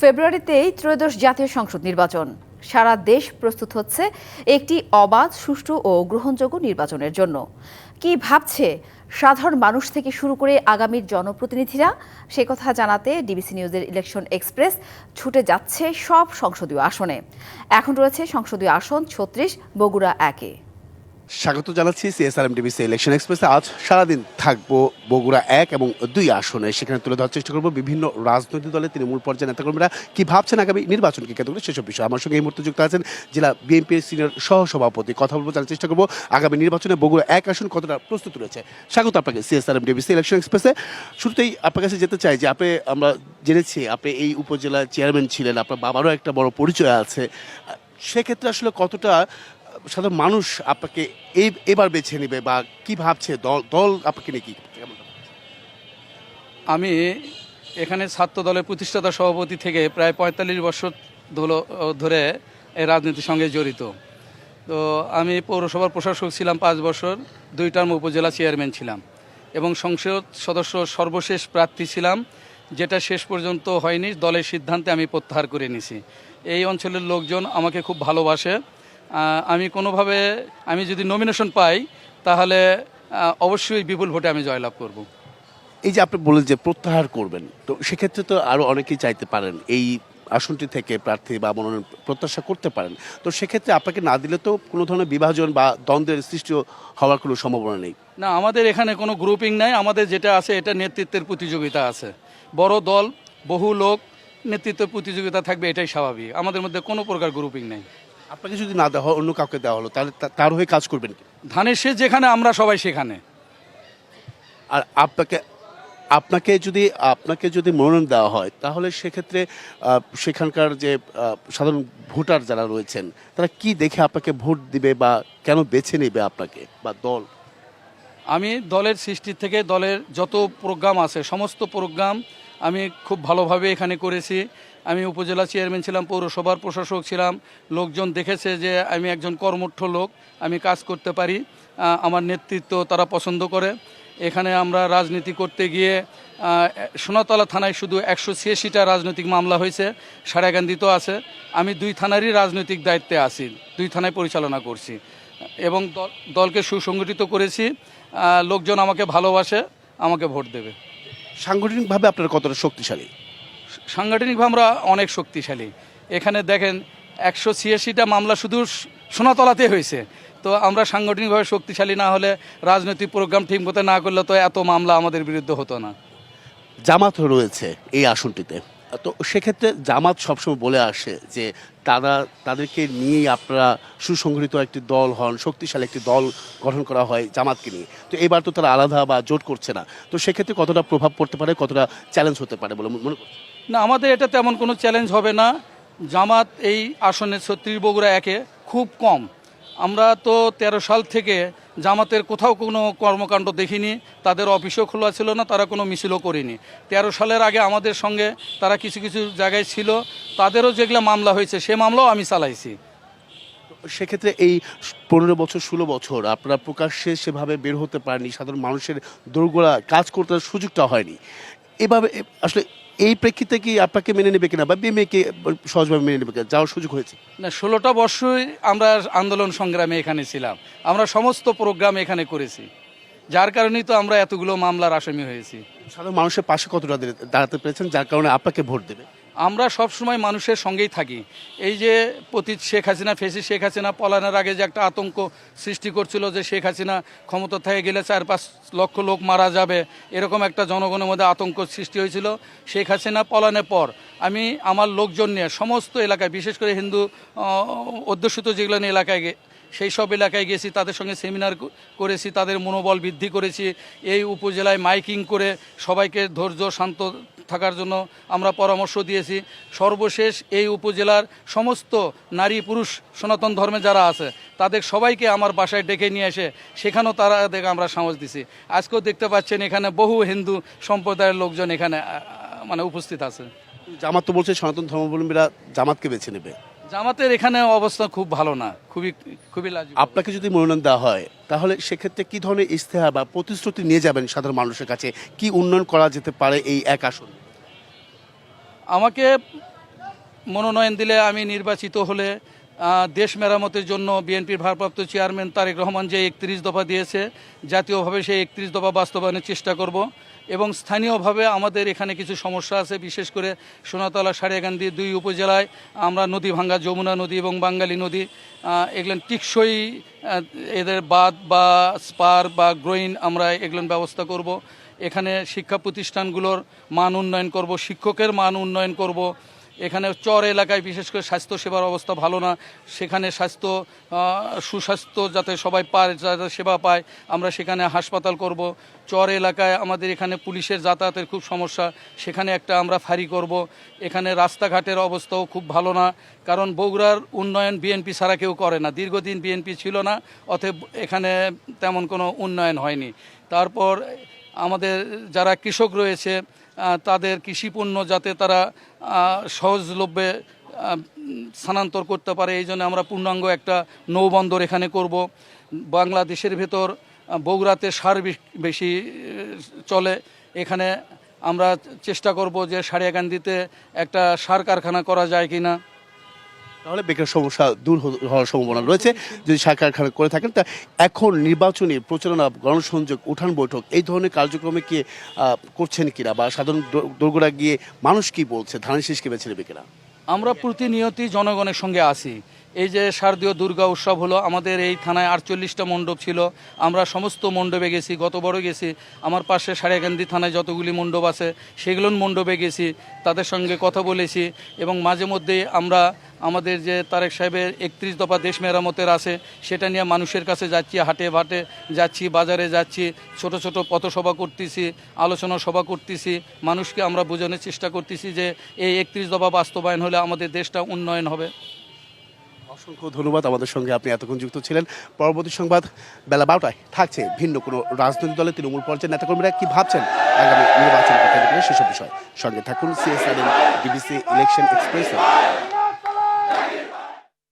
ফেব্রুয়ারিতেই ত্রয়োদশ জাতীয় সংসদ নির্বাচন। সারা দেশ প্রস্তুত হচ্ছে একটি অবাধ, সুষ্ঠু ও গ্রহণযোগ্য নির্বাচনের জন্য। কি ভাবছে সাধারণ মানুষ থেকে শুরু করে আগামীর জনপ্রতিনিধিরা? সে কথা জানাতে ডিবিসি নিউজের ইলেকশন এক্সপ্রেস ছুটে যাচ্ছে সব সংসদীয় আসনে। এখন রয়েছে সংসদীয় আসন ছত্রিশ, বগুড়া একে। স্বাগত জানাচ্ছি সিএসআরএম ডিবিসি ইলেকশন এক্সপ্রেসে আজ সারাদিন থাকব বগুড়া এক এবং দুই আসনে। সেখানে তুলে ধরার চেষ্টা করব বিভিন্ন রাজনৈতিক দলের তৃণমূল পর্যায়ের নেতাকর্মীরা। কি ভাবছেন আগামী নির্বাচনকে কেন্দ্র করে? সেসব বিষয় আমার সঙ্গে এই মুহূর্তে যুক্ত আছেন জেলা বিএনপির সিনিয়র সহসভাপতি। কথা বলব, জানার চেষ্টা করব আগামী নির্বাচনে বগুড়া এক আসন কতটা প্রস্তুত রয়েছে। স্বাগত আপনাকে সিএসআরএম ডিবিসি ইলেকশন এক্সপ্রেসে শুরুতেই আপনার কাছে যেতে চাই যে, আপনি, আমরা জেনেছি আপনি এই উপজেলার চেয়ারম্যান ছিলেন, আপনার বাবারও একটা বড় পরিচয় আছে। সেক্ষেত্রে আসলে কতটা সাধারণ মানুষ আপনাকে এই এবার বেছে নেবে বা কি ভাবছে? দল দল আপনাকে নিয়ে কি কেমন আমি এখানে ছাত্র দলের প্রতিষ্ঠাতা সভাপতি থেকে প্রায় পঁয়তাল্লিশ বছর ধরে এই রাজনীতির সঙ্গে জড়িত। তো আমি পৌরসভার প্রশাসক ছিলাম পাঁচ বছর দুই টার্ম উপজেলা চেয়ারম্যান ছিলাম এবং সংসদ সদস্য সর্বশেষ প্রার্থী ছিলাম, যেটা শেষ পর্যন্ত হয়নি, দলের সিদ্ধান্তে আমি প্রত্যাহার করে নিছি। এই অঞ্চলের লোকজন আমাকে খুব ভালোবাসে। আমি কোনোভাবে আমি যদি নমিনেশন পাই তাহলে অবশ্যই বিপুল ভোটে আমি জয়লাভ করব। এই যে আপনি বললেন যে প্রত্যাহার করবেন তো সেক্ষেত্রে তো আরও অনেকেই চাইতে পারেন এই আসনটি থেকে প্রার্থী বা মনোনয়ন প্রত্যাশা করতে পারেন। তো সেক্ষেত্রে আপনাকে না দিলে তো কোনো ধরনের বিভাজন বা দ্বন্দ্বের সৃষ্টি হওয়ার কোনো সম্ভাবনা নেই। না আমাদের এখানে কোনো গ্রুপিং নাই আমাদের যেটা আছে এটা নেতৃত্বের প্রতিযোগিতা আছে। বড় দল বহু লোক নেতৃত্বের প্রতিযোগিতা থাকবে এটাই স্বাভাবিক। আমাদের মধ্যে কোনো প্রকার গ্রুপিং নেই। আপনাকে যদি না দেওয়া হয় অন্য কাউকে দেওয়া হলো তাহলে তা- তার হয়ে কাজ করবেন কি? ধানের শেষ যেখানে আমরা সবাই সেখানে। আর আপনাকে আপনাকে যদি আপনাকে যদি মনোনয়ন দেওয়া হয় তাহলে সেক্ষেত্রে আহ, সেখানকার যে আহ, সাধারণ ভোটার যারা রয়েছেন তারা কি দেখে আপনাকে ভোট দিবে বা কেন বেছে নেবে আপনাকে বা দল? আমি দলের সৃষ্টি থেকে দলের যত প্রোগ্রাম আছে সমস্ত প্রোগ্রাম আমি খুব ভালোভাবে এখানে করেছি। আমি উপজেলা চেয়ারম্যান ছিলাম, পৌরসভার প্রশাসক ছিলাম। লোকজন দেখেছে যে আমি একজন কর্মঠ লোক, আমি কাজ করতে পারি আমার নেতৃত্ব তারা পছন্দ করে। এখানে আমরা রাজনীতি করতে গিয়ে সোনাতলা থানায় শুধু একশো ছিয়াশিটা রাজনৈতিক মামলা হয়েছে সারাগান্দিতেও আছে। আমি দুই থানারই রাজনৈতিক দায়িত্বে আছি, দুই থানায় পরিচালনা করছি। এবং দল- দলকে সুসংগঠিত করেছি লোকজন আমাকে ভালোবাসে, আমাকে ভোট দেবে। সাংগঠনিকভাবে আপনারা কতটা শক্তিশালী? সাংগঠনিকভাবে আমরা অনেক শক্তিশালী। এখানে দেখেন একশো ছিয়াশিটা মামলা শুধু সোনাতলাতে হয়েছে। তো আমরা সাংগঠনিকভাবে শক্তিশালী না হলে রাজনৈতিক প্রোগ্রাম ঠিক ঠিকমতো না করলে তো এত মামলা আমাদের বিরুদ্ধে হতো না। জামাত রয়েছে এই আসনটিতে। তো সেক্ষেত্রে জামাত সবসময় বলে আসে যে তারা তাদেরকে নিয়েই আপনারা সুসংগঠিত একটি দল হন, শক্তিশালী একটি দল গঠন করা হয় জামাতকে নিয়ে। তো এবার তো তারা আলাদা বা জোট করছে না। তো সেক্ষেত্রে কতটা প্রভাব পড়তে পারে, কতটা চ্যালেঞ্জ হতে পারে বলে মনে করছেন? না, আমাদের এটা তেমন কোনো চ্যালেঞ্জ হবে না। জামাত এই আসনে ছত্রিশ বগুড়া একে খুব কম। আমরা তো তেরো সাল থেকে জামাতের কোথাও কোনো কর্মকাণ্ড দেখিনি, তাদের অফিসও খোলা ছিল না, তারা কোনো মিছিলও করেনি। তেরো সালের আগে আমাদের সঙ্গে তারা কিছু কিছু জায়গায় ছিল, তাদেরও যেগুলো মামলা হয়েছে, সে মামলাও আমি চালাইছি। সেক্ষেত্রে এই পনেরো বছর, ষোলো বছর আপনারা প্রকাশ্যে সেভাবে বের হতে পারেনি সাধারণ মানুষের দোরগোড়া কাজ করতে সুযোগটা হয়নি। এভাবে, আসলে এই প্রেক্ষিতে কি আপনাকে মেনে নেবে কিনা বা বিএমএকে সহজভাবে মেনে নেবে কিনা? যাওয়ার সুযোগ হয়েছে। না ষোলোটা বর্ষই আমরা আন্দোলন সংগ্রামে এখানে ছিলাম। আমরা সমস্ত প্রোগ্রাম এখানে করেছি। যার কারণেই তো আমরা এতগুলো মামলার আসামি হয়েছি। সাধারণ মানুষের পাশে কতটা দাঁড়াতে পেরেছেন? যার কারণে আপনাকে ভোট দেবে। আমরা সব সময় মানুষের সঙ্গেই থাকি। এই যে পতীত শেখ হাসিনা, ফেসি শেখ হাসিনা পলানের আগে যে একটা আতঙ্ক সৃষ্টি করছিল যে শেখ হাসিনা ক্ষমতা থেকে গেলে চার পাঁচ লক্ষ লোক মারা যাবে, এরকম একটা জনগণের মধ্যে আতঙ্ক সৃষ্টি হয়েছিল। শেখ হাসিনা পলানের পর আমি আমার লোকজন নিয়ে সমস্ত এলাকায়, বিশেষ করে হিন্দু অধ্যুষিত যেগুলো এলাকায় সেই সব এলাকায় গেছি, তাদের সঙ্গে সেমিনার করেছি, তাদের মনোবল বৃদ্ধি করেছি। এই উপজেলায় মাইকিং করে সবাইকে ধৈর্য, শান্ত থাকার জন্য আমরা পরামর্শ দিয়েছি। সর্বশেষ এই উপজেলার সমস্ত নারী পুরুষ সনাতন ধর্মে যারা আছে তাদের সবাইকে আমার বাসায় ডেকে নিয়ে এসে সেখানেও তারা দেখে আমরা সাহস দিছি। আজকেও দেখতে পাচ্ছেন এখানে বহু হিন্দু সম্প্রদায়ের লোকজন এখানে মানে উপস্থিত আছে। জামাত তো বলছে সনাতন ধর্মাবলম্বীরা জামাতকে বেছে নেবে। জামাতের এখানে অবস্থা খুব ভালো না খুবই খুবই লাজ আপনাকে যদি মনোনয়ন দেওয়া হয় তাহলে সেক্ষেত্রে কি ধরনের ইস্তেহার বা প্রতিশ্রুতি নিয়ে যাবেন সাধারণ মানুষের কাছে? কি উন্নয়ন করা যেতে পারে এই এক আসন? আমাকে মনোনয়ন দিলে আমি নির্বাচিত হলে দেশ মেরামতের জন্য বিএনপির ভারপ্রাপ্ত চেয়ারম্যান তারেক রহমান যে একত্রিশ দফা দিয়েছে জাতীয়ভাবে সেই একত্রিশ দফা বাস্তবায়নের চেষ্টা করব এবং স্থানীয়ভাবে আমাদের এখানে কিছু সমস্যা আছে বিশেষ করে সোনাতলা সারিয়াকান্দি দুই উপজেলায় আমরা নদী ভাঙ্গা যমুনা নদী এবং বাঙ্গালী নদী আহ, এগুলো টিকসই এদের বাদ বা স্পার বা গ্রোইন আমরা এগুলোর ব্যবস্থা করব। এখানে শিক্ষা প্রতিষ্ঠানগুলোর মান উন্নয়ন করব, শিক্ষকের মান উন্নয়ন করব। এখানে চর এলাকায় বিশেষ করে স্বাস্থ্য সেবার অবস্থা ভালো না। সেখানে স্বাস্থ্য সুস্বাস্থ্য যাতে সবাই পায়, যাতে সেবা পায়, আমরা সেখানে হাসপাতাল করব। চর এলাকায় আমাদের এখানে পুলিশের যাতায়াতের খুব সমস্যা। সেখানে একটা আমরা ফারি করব। এখানে রাস্তাঘাটের অবস্থাও খুব ভালো না। কারণ বগুড়ার উন্নয়ন বিএনপি ছাড়া কেউ করে না। দীর্ঘদিন বিএনপি ছিল না, অতএব এখানে তেমন কোনো উন্নয়ন হয়নি। তারপর আমাদের যারা কৃষক রয়েছে তাদের কৃষিপণ্য যাতে তারা সহজলভ্যে স্থানান্তর করতে পারে, এই জন্য আমরা পূর্ণাঙ্গ একটা নৌবন্দর এখানে করব। বাংলাদেশের ভেতর বগুড়াতে সার বেশ- চলে। এখানে আমরা চেষ্টা করব যে সারিয়াকান্দিতে একটা সার কারখানা করা যায় কিনা। তাহলে বেকার সমস্যা দূর হওয়ার সম্ভাবনা রয়েছে। যদি সার কারখানা করে থাকেন, তা এখন নির্বাচনী প্রচারণা, গণসংযোগ, উঠান বৈঠক, এই ধরনের কার্যক্রমে কি করছেন কিনা বা সাধারণ দুর্গরা গিয়ে মানুষ কি বলছে? ধানের শীষকে বেছে নেবে কিনা? আমরা প্রতিনিয়তই জনগণের সঙ্গে আছি। এই যে শারদীয় দুর্গা উৎসব হলো, আমাদের এই থানায় আটচল্লিশটা মণ্ডপ ছিল। আমরা সমস্ত মণ্ডপে গেছি, গত বড় গেছি। আমার পাশে সারিয়াকান্দি থানায় যতগুলি মণ্ডপ আছে, সেগুলোর মণ্ডপে গেছি, তাদের সঙ্গে কথা বলেছি এবং মাঝে মধ্যে আমরা আমাদের যে তারেক সাহেবের একত্রিশ দফা দেশ মেরামতের আছে, সেটা নিয়ে মানুষের কাছে যাচ্ছি, হাটে ভাটে যাচ্ছি, বাজারে যাচ্ছি, ছোট ছোট পথসভা করতেছি, আলোচনা সভা করতেছি, মানুষকে আমরা বোঝানোর চেষ্টা করতেছি যে এই একত্রিশ দফা বাস্তবায়ন হলে আমাদের দেশটা উন্নয়ন হবে। অসংখ্য ধন্যবাদ। আমাদের সঙ্গে আপনি এতক্ষণ যুক্ত ছিলেন। পরবর্তী সংবাদ বেলা বারোটায় থাকছে ভিন্ন কোনো রাজনৈতিক দলের তৃণমূল পর্যায়ের নেতাকর্মীরা কি ভাবছেন আগামী নির্বাচন সেসব বিষয় সঙ্গে থাকুন। CSR DBC election express